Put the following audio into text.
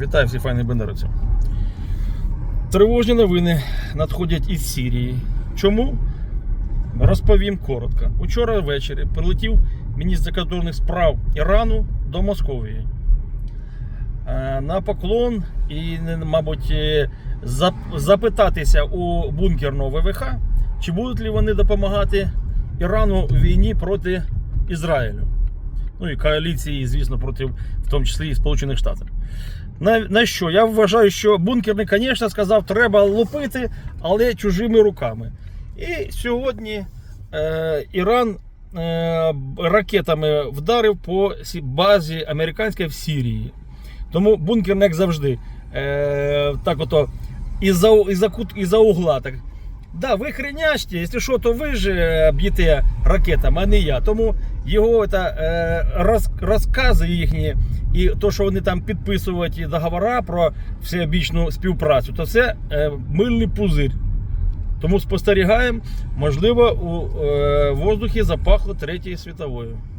Вітаю всіх файних бендеровців. Тривожні новини надходять із Сирії. Чому? Розповім коротко. Учора ввечері прилетів міністр закордонних справ Ірану до Московії. Е, На поклон і, мабуть, е, запитатися у бункерного ВВХ, чи будуть ли вони допомагати Ірану у війні проти Ізраїлю. Ну і коаліції, звісно, проти, в тому числі і Сполучених Штатів. На, на що? Я вважаю, що бункерний, звісно, сказав, треба лупити, але чужими руками. І сьогодні е, Іран е, ракетами вдарив по базі американській в Сирії. Тому бункерник завжди, е, так ото із-за, із-за, із-за угла. Так. Да, ви хренячте, якщо що, то ви ж е, б'єте ракетами, а не я. Тому його та, е, роз, розкази їхні і то, що вони там підписують договори про всеобічну співпрацю, то це е, мильний пузир. Тому спостерігаємо, можливо, у е, воздухі запахло Третьою світовою.